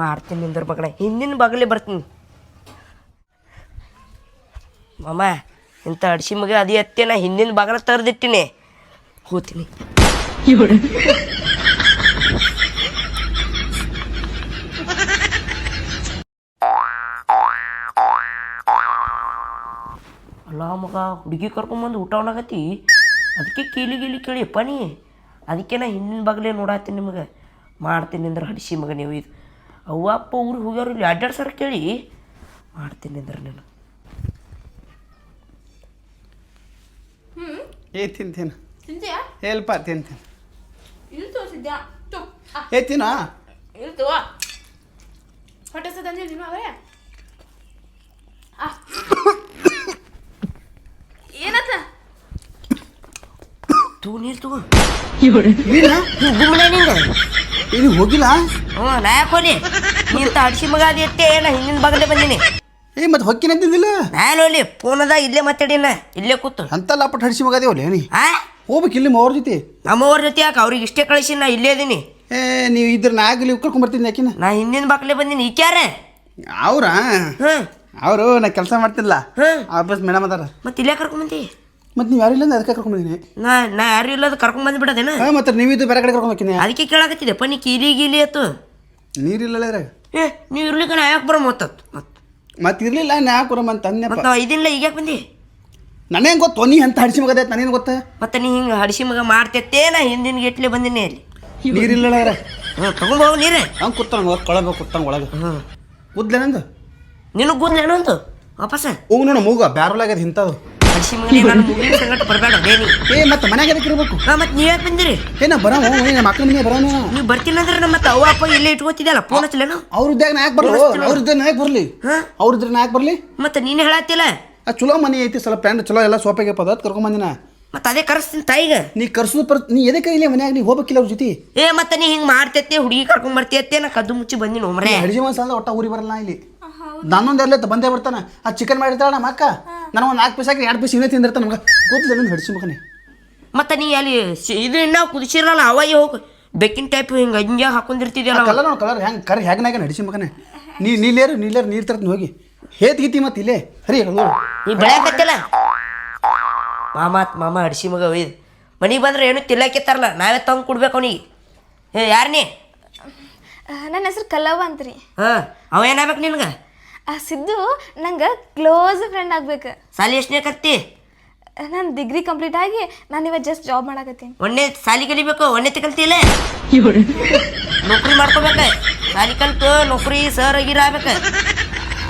ಮಾಡ್ತೀನಿ ನಿಂದ್ರ ಮಗನ. ಹಿಂದಿನ ಬಗಲೇ ಬರ್ತೀನಿ. ಮಾಮ, ಇಂಥ ಅಡ್ಸಿ ಮಗ ಅದಿ ಅತ್ತೆ ಹಿಂದಿನ ಬಾಗಲ ತರ್ದಿಟ್ಟಿನಿ. ಹೋಗ್ತೀನಿ ಅಲ್ಲ ಮಗ, ಹುಡುಗಿ ಕರ್ಕೊಂಬಂದು ಊಟ ಉಣ್ಣಾಕತ್ತಿ ಅದಕ್ಕೆ ಕೀಲಿ ಗೀಲಿ ಕೇಳಿ ಪನಿ ಅದಕ್ಕೆ ನಾ ಹಿಂದಿನ ಬಾಗಲೇ ನೋಡಾತೀನಿ ನಿಮಗೆ. ಮಾಡ್ತೀನಿ ಅಂದ್ರೆ ಹಡಿಸಿ ಮಗ ನೀವು ಇದು. ಅವ್ವ ಅಪ್ಪ ಊರಿಗೆ ಹೋಗ್ಯಾರ ಇಲ್ಲಿ ಅಡ್ಡಾಡ್ಸಾರ ಕೇಳಿ. ಮಾಡ್ತೀನಿ ಅಂದ್ರೆ ನೀನು. ಏ ತಿನ್ ತಿನ್. ತಿಂತೀಯಾ? ಏಲ್ಪ ತಿನ್ ತಿನ್. ಇಲ್ಲಿ ತೋರಿಸಿದ್ಯಾ? ಏ ತಿನ್ನ? ಇಲ್ತು ಹೊಟ್ಟೆ ಸದಂಜೆ ನೀನು ಅವರೇ ಏನತ್ತ ತೂ ನೀರು ತಗೋ. ನಿಂದ? ಇಲ್ಲಿ ಹೋಗಿಲ್ಲ? ಹ್ಞೂ ನಾ ಯಾಕೆ ಹೋಲಿ ನೀನು ಅಡ್ಸಿ ಮಗ ಅದಿ ಅತ್ತೆ ನಾ ಹಿಂದಿನ ಬಾಗಲೇ ಬಂದೀನಿ. ಏ ಮತ್ತೆ ಹೊಕ್ಕಿನ ಅಂತಿದ್ದಿಲ್ಲ ನಾನು ಫೋನ್ ಫೋನದ ಇಲ್ಲೇ ಮಾತಾಡಿನ ಇಲ್ಲೇ ಕೂತು. ಅಂತಲ್ಲ ಪಟ್ ಹಡಿಸಿ ಮಗದೇವಲ್ಲ ನೀ ಆ? ಹೋಗ್ಬೇಕು ಇಲ್ಲಿ ಅವ್ರ ಜೊತೆ. ನಮ್ಮವ್ರ ಜೊತೆ ಯಾಕೆ? ಅವ್ರಿಗೆ ಇಷ್ಟೇ ಕಳಿಸಿ ನಾ ಇಲ್ಲೇ ಇದೀನಿ. ಏ ನೀವು ಇದ್ರ ನಾಗಲಿ ಉಕ್ಕಳ್ಕೊಂಡ್ ಬರ್ತೀನಿ ಯಾಕಿನ ನಾ ಹಿಂದಿನ ಬಾಗ್ಲೆ ಬಂದೀನಿ ಈಕ್ಯಾರ? ಅವ್ರಾ? ಹ್ಞೂ. ಅವರು ನಾ ಕೆಲಸ ಮಾಡ್ತಿಲ್ಲ. ಹ್ಞೂ. ಆಫೀಸ್ ಮೇಡಮ್ ಅದಾರ. ಮತ್ತೆ ಇಲ್ಲೇ ಕರ್ಕೊಂಬಂದಿ ಮತ್ತೆ ನೀವು ಯಾರು ಇಲ್ಲ ಅದಕ್ಕೆ ಕರ್ಕೊಂಬಂದಿನಿ ನಾ ನಾ ಯಾರು ಇಲ್ಲದ ಕರ್ಕೊಂಡ್ ಬಂದ್ಬಿಡೋದೇನ? ಹಾಂ ಮತ್ತೆ ಇದು ಬೇರೆ ಕಡೆ ಕರ್ಕೊಂಬರ್ತೀನಿ ಅದಕ್ಕೆ ಕೇಳಾಕತ್ತಿದೆ ಪನಿ ಕೀಲಿ ಗೀಲಿ ಅತ್ತು ನೀರಿಲ್ಲ ಏ ನೀವು ಇರ್ಲಿಕ್ಕೆ ನಾ ಯಾಕೆ ಬರೋ ಮತ್ತ ಮತ್ತೆ ಮತ್ತೆ ಇರ್ಲಿಲ್ಲ ನಾ ಯಾಕೆ ಬರಮ್ಮ ಅಂತ ಅಂದ್ನಪ್ಪ. ಮತ್ತೆ ನಾವು ಇದಿಲ್ಲ ಈಗ ಯಾಕೆ ಬಂದಿ? ನನಗೆ ಗೊತ್ತು ನೀ ಅಂತ ಹಡಿಸಿ ಮಗದ ನನಗೇನು ಗೊತ್ತ? ಮತ್ತೆ ನೀ ಹಿಂಗೆ ಹಡಿಸಿ ಮಗ ಮಾಡ್ತೈತೆ ನಾ ಹಿಂದಿನ ಗೇಟ್ಲೆ ಬಂದಿನಿ ಅಲ್ಲಿ. ನೀರಿಲ್ಲ ಅದ್ರಾಗ ತಗೊಂಡು ನೀರೇ. ಹಂಗೆ ಕೂತಂಗ ಕೊಳಗ ಕುತ್ತಂಗ ಒಳಗೆ. ಹಾಂ. ನಿನಗೆ ಗುದ್ಲ ಏನಂದು ವಾಪಸ್ ಹೋಗು ನೋಡ ಮೂಗ ಬ್ಯಾರೊಳಗದ ಇಂಥದ್ದು ಹಡಿಸಿ ಮಗನೇ ನಾನು ಮುಗಿನ ಸಂಗಟ ಬರಬೇಡ ಬೇನಿ ಏ ಮತ್ತೆ ಮನ್ಯಾಗ ಅದಕ್ಕೆ ಇರಬೇಕು? ಹಾ ಮತ್ತೆ ನೀ ಯಾಕೆ ಬಂದಿರಿ? ಏನ ನಾ ಬರೋ ನಮ್ಮ ಮಕ್ಳ ಮನೆ ಬರೋಣ ನೀವು ಬರ್ತೀನಿ ಅಂದ್ರೆ ನಮ್ಮ ಮತ್ತೆ ಅವ್ವ ಅಪ್ಪ ಇಲ್ಲೇ ಇಟ್ಕೋತಿದ್ದಲ್ಲ ಫೋನ್ ಹಚ್ಚಲೇನು? ಅವ್ರ ಇದ್ದಾಗ ನಾ ಯಾಕೆ ಬರ್ಲಿ? ಅವ್ರ ಇದ್ದಾಗ ನಾ ಯಾಕೆ ಬರಲಿ? ಅವ್ರ ಇದ್ರೆ ನಾ ಯಾಕೆ ಬರಲಿ? ಮತ್ತೆ ನೀನೆ ಹೇಳತ್ತಿಲ್ಲ ಆ ಚಲೋ ಮನೆ ಐತಿ ಸ್ವಲ್ಪ ಪ್ಯಾಂಟ್ ಚಲೋ ಎಲ್ಲ ಸೋಪಾಗೆ ಪದ ಕರ್ಕೊಂಬಂದಿನ ಮತ್ತೆ ಅದೇ ಕರೆಸ್ತೀನಿ ತಾಯಿಗೆ? ನೀ ಕರ್ಸು ಪರ್ ನೀ ಎದಕ್ಕೆ ಇಲ್ಲೇ ಮನ್ಯಾಗ ನೀ ಹೋಗ್ಬೇಕಿಲ್ಲ ಅವ್ರ ಜೊತೆ? ಏ ಮತ್ತೆ ನೀ ಹಿಂಗೆ ಮಾಡ್ತೈತೆ ಹುಡುಗಿ ಕರ್ಕೊಂಡ್ ಬರ್ತೈತೆ ನಾ ಕದ್ದು ಮುಚ್ಚಿ ಬಂದಿನ ಒಮ್ರೆ. ಹಡಿಸಿ ಮನ್ಸ ಒಟ್ಟ ಊರಿ ಬರಲ್ಲ ಇಲ್ಲಿ. ನಾನೊಂದು ಎಲ್ಲ ಬಂದೇ ಬರ್ತಾನೆ. ಆ ಚಿಕನ್ ಮಾಡಿರ್ತಾಳೆ ನಮ್ಮ ಅಕ್ಕ? ನಾನು ಒಂದು ನಾಲ್ಕು ಪೀಸ್ ಹಾಕಿ ಎರಡು ಪೀಸ್ ಇನ್ನೇ ತಿಂದಿರ್ತಾನೆ ನಮ್ಗೆ. ಕೂದಲು ಹಡಿಸಿ ಮಗನೇ. ಮತ್ತೆ ನೀ ಅಲ್ಲಿ ಸಿ- ಇದು ನಾವು ಕುದಿಸಿರಲ್ಲ ಅವಾಗ ಹೋಗಿ ಬೆಕ್ಕಿನ ಟೈಪ್ ಹಿಂಗೆ ಹಿಂಗೆ ಹಾಕೊಂಡಿರ್ತಿದ್ಯಲ್ಲ. ಕಲರ್ ನೋಡಿ ಕಲರ್ ಹೆಂಗೆ ಕರ್ ಹೆಗ್ನಾಗ ನಡಿಸಿ ಮಗನೇ. ನೀ ನೀಲೇರು ನೀಲೇರು ನೀರು ತರ್ತೀನಿ ಹೋಗಿ. ಹೇತ್ ಗೀತಿ ಮತ್ತೆ ಇಲ್ಲೇ. ಹರಿ ನೀ ಬೆಳೆಯಕತ್ತಿಲ್ಲ? ಮಾಮ ಮಾಮ ಹಡ್ಸಿ ಮಗ ಒಯ್ದು. ಮನೆಗೆ ಬಂದ್ರೆ ಏನು ತಿಲ್ಲಕ್ಕಿತ್ತಾರಲ್ಲ ನಾವೇ ತಂದು ಕೊಡ್ಬೇಕು ಅವನಿಗೆ. ಏ ಯಾರು ನೀ? ನನ್ನ ಹೆಸರು ಕಲ್ಲವ್ವ ಅಂತ್ರಿ. ಹಾಂ ಅವ ಏನಾಗ್ಬೇಕು ನಿನ್ಗೆ? ಆ ಸಿದ್ದು ನಂಗೆ ಕ್ಲೋಸ್ ಫ್ರೆಂಡ್ ಆಗ್ಬೇಕು. ಸಾಲಿ ಎಷ್ಟನೇ ಕತ್ತಿ? ನಾನು ಡಿಗ್ರಿ ಕಂಪ್ಲೀಟ್ ಆಗಿ ನಾನು ಇವಾಗ ಜಸ್ಟ್ ಜಾಬ್ ಮಾಡಕತ್ತೀನಿ. ಒಂದೇ ಸಾಲಿ ಕಲಿಬೇಕು ಒಂದೇ ಕಲ್ತಿಲ್ಲ ನೌಕರಿ ಮಾಡ್ಕೋಬೇಕ. ಸಾಲಿ ಕಲ್ತು ನೌಕರಿ ಸರ್ ಆಗಿರ ಆಗ್ಬೇಕು.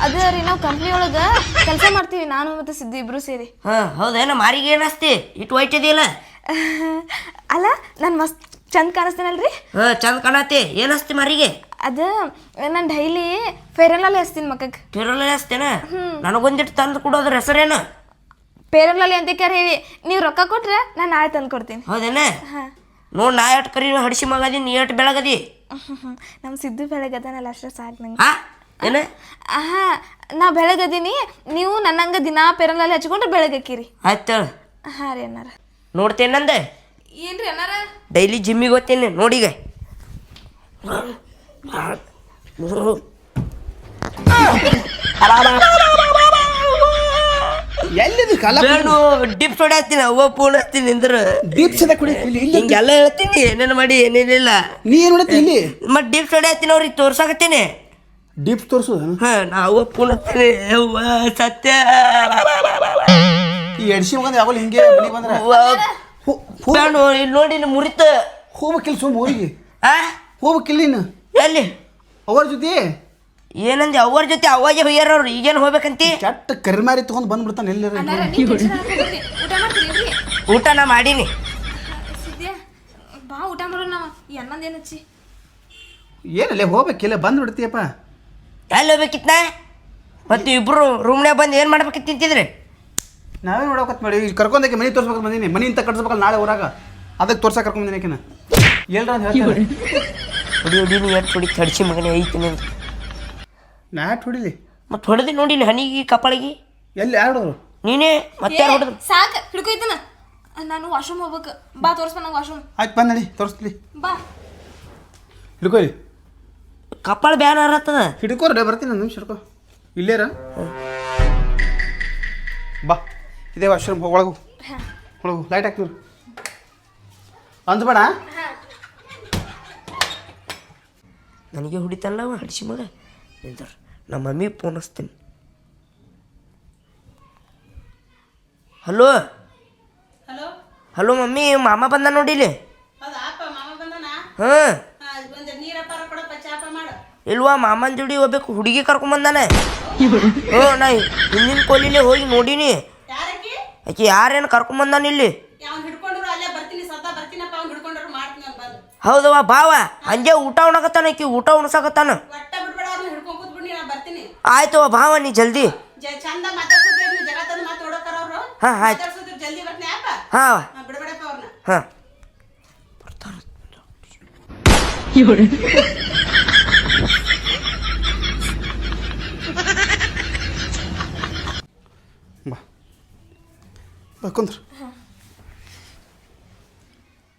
ಅದೇ ರೀ ನಾವು ಕಂಪ್ನಿ ಒಳಗೆ ಕೆಲಸ ಮಾಡ್ತೀವಿ ನಾನು ಮತ್ತು ಸಿದ್ದು ಇಬ್ರು ಸೇರಿ. ಹಾಂ ಹೌದೇನ ಮಾರಿಗೆ ಏನಸ್ತಿ ಇಟ್ಟು ವೈಟ್ ಇದೆಯಲ್ಲ ಅಲ್ಲ ನಾನು ಮಸ್ತ್ ಚಂದ ಕಾಣಿಸ್ತೇನಲ್ರಿ? ಹಾಂ ಚಂದ ಕಾಣತಿ ಏನಸ್ತಿ ಮಾರಿಗೆ? ಅದು ನಾನು ಡೈಲಿ ಫೇರಲಲ್ಲಿ ಹಚ್ತೀನಿ ಮಕ್ಕಕ್ಕೆ ಫೇರಲಲ್ಲಿ ಹಚ್ತೇನ? ನನಗೊಂದಿಟ್ಟು ತಂದು ಕೊಡೋದ್ರ ಹೆಸರೇನು? ಫೇರಲಲ್ಲಿ ಅಂತ ಕರೆ ಹೇಳಿ ನೀವು ರೊಕ್ಕ ಕೊಟ್ರೆ ನಾನು ನಾಳೆ ತಂದು ಕೊಡ್ತೀನಿ. ಹೌದೇನ? ಹಾಂ. ನೋಡ್ ನಾ ಎಟ್ ಕರಿ ಹಡಿಸಿ ಮಗದಿ ನೀ ಎಟ್ ಬೆಳಗದಿ? *laughs* ನಮ್ಮ ಸಿದ್ದು ಬೆಳಗದನಲ್ಲ ಅಷ್ಟೇ ಸಾಕು ನಂಗೆ. ಹಾ ಏನ? ಆಹಾ ನಾ ಬೆಳಗದೀನಿ ನೀವು ನನ್ನಂಗೆ ದಿನಾ ಪೆರಲಲ್ಲಿ ಹಚ್ಕೊಂಡ್ರೆ ಬೆಳಗಕ್ಕಿರಿ ಆಯ್ತು ಹಾಂ ರೀ ಅನ್ನಾರ ನೋಡ್ತೇನಂದೆ ಏನ್ರಿ ಅನ್ನಾರ ಡೈಲಿ ಜಿಮ್ಮಿಗೆ ಹೋಗ್ತೇನೆ ನೋಡೀಗ. *laughs* ಎಲ್ಲಿದು ಕಾಲ ಬೇಡು ಡಿಪ್ಸ್ ಹೊಡ್ಯಾತೀನಿ ಅವ್ವ ಫೋನ್ ಹಚ್ತೀನಿ ನಿಂದ್ರ ದೀಪ್ ಸದ ಕುಡಿ ಇಲ್ಲಿ ಇಲ್ಲಿ ಹಿಂಗೆಲ್ಲ ಹೇಳ್ತೀನಿ ಏನೇನು ಮಾಡಿ ಏನೇನಿಲ್ಲ ನೀ ಏನು ನೋಡತ್ತಿ ಇಲ್ಲಿ? ಮತ್ತೆ ಡಿಪ್ಸ್ ಹೊಡ್ಯಾತೀನಿ ಅವ್ರಿಗೆ ತೋರ್ಸಾಕತ್ತೀನಿ. ಡಿಪ್ ತೋರಿಸು. ಹಾ ನಾ ಅವ್ವ ಫೋನ್ ಹಚ್ತೀನಿ ಅವ್ವ ಸತ್ಯ. ಈ ಎಡ್ಸಿ ಮಗಂದ ಯಾವಾಗ ಹಿಂಗೆ ಮನೆಗೆ ಬಂದ್ರೆ? ಅವ್ವ ಹೋ- ಹೋ- ಬೇಡು ಇಲ್ಲಿ ನೋಡಿ ಇಲ್ಲಿ ಮುರಿತ. ಹೋಗ್ಬೇಕಿಲ್ಲ ಸುಮ್ಮ ಊರಿಗೆ ಆ? ಹೋಗ್ಬೇಕಿಲ್ಲ ನೀನು ಎಲ್ಲಿ? ಅವ್ರ ಜೊತೆ? ಏನಂದೆ? ಅವ್ರ ಜೊತೆ ಅವಾಗೆ ಹೋಗ್ಯಾರ ಅವ್ರು ಈಗೇನು ಹೋಗ್ಬೇಕಂತಿ? ಕೆಟ್ಟ ಕರಿಮಾರಿ ತಗೊಂಡ್ ಬಂದ್ಬಿಡ್ತಾನೆ ಎಲ್ಲರ ಊಟ ನಾ ಮಾಡೀನಿ. ಸಿದ್ಯಾ ಬಾ ಊಟ ಮಾಡೋಣ ನಾವು. ಈ ಅನ್ನಂದೇನು ಹಚ್ಚಿ ಏನಲ್ಲೇ ಹೋಗ್ಬೇಕಿಲ್ಲ ಬಂದ್ಬಿಡ್ತೀಯಪ್ಪ ಎಲ್ಲಿ ಹೋಗ್ಬೇಕಿತ್ನ? ಮತ್ತೆ ಇಬ್ರು ರೂಮ್ನ್ಯಾಗ ಬಂದು ಏನು ಮಾಡ್ಬೇಕಿತ್ತು ತಿಂತಿದ್ರಿ ನಾವೇ ನೋಡೋಕತ್ ಮಾಡಿ. ಈಗ ಕರ್ಕೊಂಡಕ್ಕೆ ಮನೆ ತೋರ್ಸ್ಬೇಕು ಬಂದೀನಿ. ಮನೆ ಇಂತ ಕಟ್ಸ್ಬೇಕಲ್ಲ ನಾಳೆ ಊರಾಗ. ಅದಕ್ಕೆ ತೋರ್ಸಕ್ಕೆ ಕರ್ಕೊಂಡ್ ಬಂದೀನಿ ಆಕಿನ. ಎಲ್ರ ಅಂತ ಹೇಳ್ತಾರೆ ಹೊಡಿ ಹೊಡಿ ನೀ ಎಷ್ಟು ಹೊಡಿ ಕಡಿಸಿ ಮಗನೇ ಐತೀನಿ ಅಂತ ನಾಟ್ ಹೊಡಿಲಿ? ಮತ್ತೆ ಹೊಡೆದಿ ನೋಡಿ ಇಲ್ಲಿ ಹನಿಗೆ ಕಪಾಳಿಗೆ. ಎಲ್ಲಿ ಯಾರು ಹೊಡ್ದ್ರು? ನೀನೇ ಮತ್ತೆ ಯಾರು ಹೊಡೆದ್ರು? ಸಾಕು ಹಿಡ್ಕೊಯ್ತನ ನಾನು ವಾಶ್ರೂಮ್ ಹೋಗ್ಬೇಕು. ಬಾ ತೋರಿಸ್ಬ ನಂಗೆ ವಾಶ್ರೂಮ್. ಆಯ್ತು ಬಂದ್ ನಡಿ ತೋರಿಸ್ಲಿ. ಬಾ. ಹಿಡ್ಕೊರಿ ಕಪಾಳ ಬ್ಯಾನ್ ಹಿಡ್ಕೋ ರೀ ಬರ್ತೀನಿ ಒಂದು ನಿಮಿಷ ಹಿಡ್ಕೊ. ಇಲ್ಲೇರ ಬಾ ಇದೇ ವಾಶ್ರೂಮ್ ಒಳಗು. ಒಳಗು ಲೈಟ್ ಹಾಕ್ತೀವಿ ಅಂದ್ಬೇಡ? ನನಗೆ ಹೊಡಿತಲ್ಲ ಅವ ಹಡಿಸಿ ಮಗ. ನಿಂತರ ನಮ್ಮ ಮಮ್ಮಿ ಫೋನ್ ಹಚ್ತೀನಿ. ಹಲೋ? ಹಲೋ? ಹಲೋ ಮಮ್ಮಿ ಮಾಮ ಬಂದ. ನೋಡಿಲಿ ಹಾಂ ಇಲ್ವಾ ಮಾಮನ ಜೋಡಿ ಹೋಗ್ಬೇಕು ಹುಡುಗಿ ಕರ್ಕೊಂಬಂದಾನೆ ಹ್ಞೂ ನಾ ಹಿಂದಿನ ಕೋಲಿಲೆ ಹೋಗಿ ನೋಡೀನಿ. ಆಕೆ ಯಾರೇನು ಕರ್ಕೊಂಬಂದಾನ ಇಲ್ಲಿ ಅವ್ನು ಹಿಡ್ಕೊಂಡ್ರು ಅಲ್ಲೇ ಬರ್ತೀನಿ ಸದಾ ಬರ್ತೀನಪ್ಪ ಅವ್ನು ಹಿಡ್ಕೊಂಡ್ರು ಮಾಡ್ತೀನಿ ಅವ್ನು ಬಂದು ಹೌದವ್ವ ಬಾವ. ಹಂಗೆ ಊಟ ಉಣಕತ್ತಾನ ಈಕಿ ಊಟ ಉಣಸಾಕತ್ತಾನ. ಒಟ್ಟ ಬಿಡ್ಬೇಡ ಅವ್ರನ್ನ ಹಿಡ್ಕೊಂಡ್ ಕೂತ್ಬಿಡಿ ನಾ ಬರ್ತೀನಿ. ಆಯ್ತವ ಬಾವ ನೀ ಜಲ್ದಿ. ಹಾ, ಆಯ್ತು. ಹಾ ಜಲ್ದಿ ಬರ್ತೀನಿ ಅಪ್ಪ ಹಾಂ. ಕುಂದ್ರ.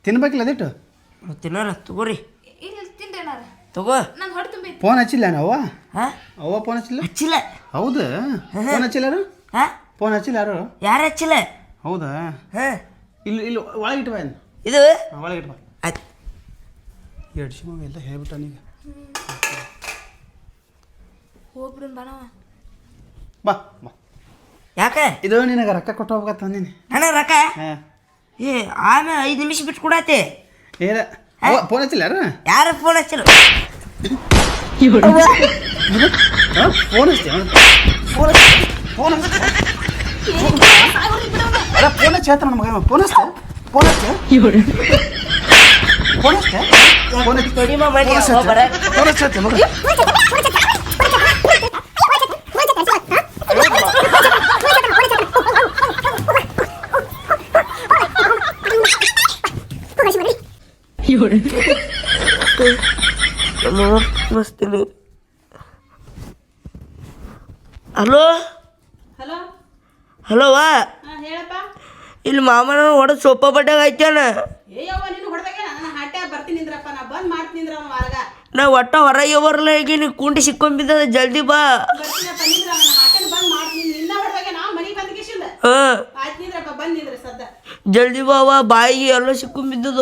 ತಿನ್ಬೇಕಿಲ್ಲ ಅದಿಟ್ಟು? ತಿನ್ನೋರ ತಗೋರಿ. ತಗೋ. ನಾನು ಹೊಡೆ ತುಂಬಿ ಫೋನ್ ಹಚ್ಚಿಲ್ಲ ಅವ್ವ? ಹಾಂ? ಅವ್ವ ಫೋನ್ ಹಚ್ಚಿಲ್ಲ? ಹಚ್ಚಿಲ್ಲ. ಹೌದು. ಫೋನ್ ಹಚ್ಚಿಲ್ಲ ಹಾಂ? ಫೋನ್ ಹಚ್ಚಿಲ್ಲ ಯಾರು? ಯಾರು ಹಚ್ಚಿಲ್ಲ? ಹೌದಾ? ಹಾಂ. ಇಲ್ಲಿ ಇಲ್ಲಿ ಒಳಗೆ ಇಟ್ಟು ಬಾ ಇದು? ಒಳಗೆ ಇಟ್ಟು ಬಾ. ಆಯ್ತು. ಎರಡು ಮಗ ಎಲ್ಲ ಹೇಳ್ಬಿಟ್ಟ ನೀಗ ಬಾ ನಾವ. ಬಾ ಬಾ. ಯಾಕೆ? ಇದು ನಿನಗೆ ರೊಕ್ಕ ಕೊಟ್ಟು ಹೋಗ್ಬೇಕಂತ ತಂದೀನಿ ನನಗೆ ರೊಕ್ಕ? ಹಾಂ. ಏ ಆಮೇಲೆ ಐದು ನಿಮಿಷ ಬಿಟ್ಟು ಕೊಡತ್ತೆ. ಏನ? ಫೋನ್ ಹಚ್ಚಿಲ್ಲ ಯಾರು ಫೋನ್ ಹಚ್ಚಿಲ್ಲ? ಫೋನ್ ಹಚ್ಚಿ ಫೋನ್ ಫೋನ್ ಅಲ್ಲ ಫೋನ್ ಹಚ್ಚಿ ಹೇಳ್ತಾನ ಫೋನ್ ಮಗ ಫೋನ್ ಹಚ್ಚ ಫೋನ್ ಹಚ್ಚ ಫೋನ್ ಹಚ್ಚಿ ಫೋನ್ ಹಚ್ಚ ಫೋನ್ ಹಚ್ಚ ಮಗ? ಮಸ್ತ್ ಹಲೋ ಹಲೋ ಹಲೋ ವಾ? ಹಾ ಹೇಳಪ್ಪ. ಇಲ್ಲಿ ಮಾಮನ ಹೊಡೆದು ಸೊಪ್ಪ ಬಡ್ಡಾಗ ಐತೇನ ನಾ ಒಟ್ಟ ಹೊರಗೆ ಬರಲ್ಲ ಈಗ ನೀ ಕುಂಟಿ ಸಿಕ್ಕೊಂಬಿದ್ದದ ಜಲ್ದಿ ಬಾ. ಜಲ್ದಿ ಬಾ ವಾ. ಬಾಯಿಗೆ ಎಲ್ಲ ಸಿಕ್ಕೊಂಬಿದ್ದದ.